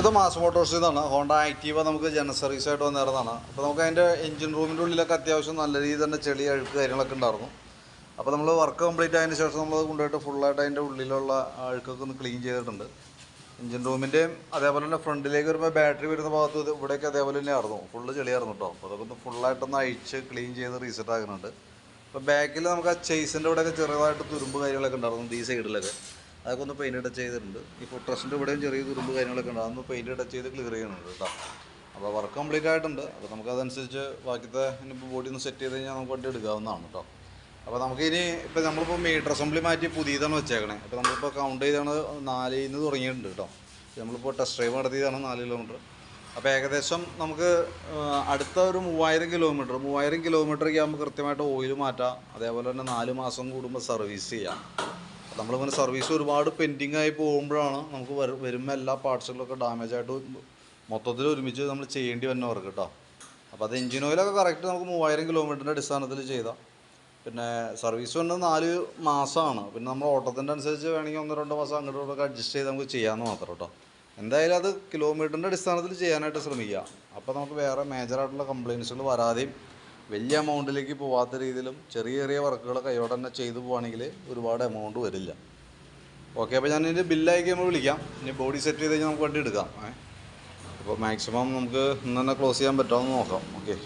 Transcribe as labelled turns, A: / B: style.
A: ഇത് മാസ് മോട്ടോഴ്സിൽ നിന്നാണ് ഹോണ്ട ആക്റ്റീവ നമുക്ക് ജനറൽ സർവീസ് ആയിട്ട് വന്നിരുന്നതാണ് അപ്പോൾ നമുക്ക് അതിന്റെ എഞ്ചിൻ റൂമിന്റെ ഉള്ളിലൊക്കെ അത്യാവശ്യം നല്ല രീതിയിൽ തന്നെ ചെളി അഴുക്ക് കാര്യങ്ങളൊക്കെ ഉണ്ടായിരുന്നു. അപ്പോൾ നമ്മൾ വർക്ക് കംപ്ലീറ്റ് ആയതിന് ശേഷം നമ്മൾ കൊണ്ടുപോയിട്ട് ഫുള്ളായിട്ട് അതിന്റെ ഉള്ളിലുള്ള അഴുക്കൊക്കെ ഒന്ന് ക്ലീൻ ചെയ്തിട്ടുണ്ട്. എഞ്ചിൻ റൂമിന്റെയും അതേപോലെ തന്നെ ഫ്രണ്ടിലേക്ക് വരുമ്പോൾ ബാറ്ററി വരുന്ന ഭാഗത്ത് ഇവിടെയൊക്കെ അതേപോലെ തന്നെ ആയിരുന്നു ഫുള്ള് ചെളിയായിരുന്നു കേട്ടോ അപ്പോൾ അതൊക്കെ ഒന്ന് ഫുള്ളായിട്ടൊന്ന് അഴിച്ച് ക്ലീൻ ചെയ്ത് റീസെറ്റ് ആക്കുന്നുണ്ട്. അപ്പോൾ ബാക്കിൽ നമുക്ക് ആ ചേസിന്റെ ഇവിടെയൊക്കെ ചെറുതായിട്ട് തുരുമ്പ് കാര്യങ്ങളൊക്കെ ഉണ്ടായിരുന്നു. ഈ സൈഡിലൊക്കെ അതൊക്കെ ഒന്ന് പെയിന്റ് ടച്ച് ചെയ്തിട്ടുണ്ട്. ഇപ്പോൾ ട്രസ്റ്റിന്റെ ഇവിടെയും ചെറിയ തുരുമ്പ് കാര്യങ്ങളൊക്കെ ഉണ്ട്. അതൊന്ന് പെയിന്റ് ടച്ച് ചെയ്ത് ക്ലിയർ ചെയ്യുന്നുണ്ട് കേട്ടോ. അപ്പോൾ വർക്ക് കംപ്ലീറ്റ് ആയിട്ടുണ്ട്. അപ്പോൾ നമുക്ക് അതനുസരിച്ച് ബാക്കിത്തെ ഇനിയിപ്പോൾ ബോഡി ഒന്ന് സെറ്റ് ചെയ്ത് കഴിഞ്ഞാൽ നമുക്ക് വണ്ടി എടുക്കാവുന്നതാണ് കേട്ടോ. അപ്പോൾ നമുക്കിനി ഇപ്പോൾ നമ്മളിപ്പോൾ മീറ്റർ അസംബ്ലി മാറ്റി പുതിയതാണ് വെച്ചേക്കണേ. അപ്പോൾ നമ്മളിപ്പോൾ കൗണ്ട് ചെയ്താണ് നാലിൽ നിന്ന് തുടങ്ങിയിട്ടുണ്ട് കേട്ടോ. നമ്മളിപ്പോൾ ടെസ്റ്റ് ഡ്രൈവ് നടത്തിയതാണ് നാല് കിലോമീറ്റർ അപ്പോൾ ഏകദേശം നമുക്ക് അടുത്ത ഒരു മൂവായിരം കിലോമീറ്റർ മൂവായിരം കിലോമീറ്ററൊക്കെ ആകുമ്പോൾ കൃത്യമായിട്ട് ഓയിൽ മാറ്റാം. അതേപോലെ തന്നെ നാല് മാസം കൂടുമ്പോൾ സർവീസ് ചെയ്യാം. നമ്മളിങ്ങനെ സർവീസ് ഒരുപാട് പെൻഡിങ് ആയി പോകുമ്പോഴാണ് നമുക്ക് വരു- വരുമ്പോൾ എല്ലാ പാർട്സുകളൊക്കെ ഡാമേജ് ആയിട്ട് മൊത്തത്തിൽ ഒരുമിച്ച് നമ്മൾ ചെയ്യേണ്ടി വരുന്ന വർക്ക് കേട്ടോ അപ്പോൾ അത് എഞ്ചിൻ ഓയിലൊക്കെ കറക്റ്റ് നമുക്ക് മൂവായിരം കിലോമീറ്ററിന്റെ അടിസ്ഥാനത്തിൽ ചെയ്താൽ പിന്നെ സർവീസ് വന്നത് നാല് മാസമാണ് പിന്നെ നമ്മൾ ഓട്ടത്തിന്റെ അനുസരിച്ച് വേണമെങ്കിൽ ഒന്നോ രണ്ടോ മാസം അങ്ങോട്ടും ഇങ്ങോട്ടൊക്കെ അഡ്ജസ്റ്റ് ചെയ്ത് നമുക്ക് ചെയ്യാമെന്ന് മാത്രം കേട്ടോ എന്തായാലും അത് കിലോമീറ്ററിന്റെ അടിസ്ഥാനത്തിൽ ചെയ്യാനായിട്ട് ശ്രമിക്കുക അപ്പോൾ നമുക്ക് വേറെ മേജറായിട്ടുള്ള കംപ്ലയിൻസുകൾ വരാതെയും വലിയ എമൗണ്ടിലേക്ക് പോവാത്ത രീതിയിലും ചെറിയ ചെറിയ വർക്കുകൾ കൈയോടെ തന്നെ ചെയ്തു പോവുകയാണെങ്കിൽ ഒരുപാട് എമൗണ്ട് വരില്ല. ഓക്കെ അപ്പോൾ ഞാൻ ഇതിന്റെ ബില്ല് അയക്കുമ്പോൾ വിളിക്കാം. ഇനി ബോഡി സെറ്റ് ചെയ്ത് കഴിഞ്ഞാൽ നമുക്ക് വണ്ടി എടുക്കാം. അപ്പോൾ മാക്സിമം നമുക്ക് ഇന്ന് തന്നെ ക്ലോസ് ചെയ്യാൻ പറ്റുമോ എന്ന് നോക്കാം. ഓക്കെ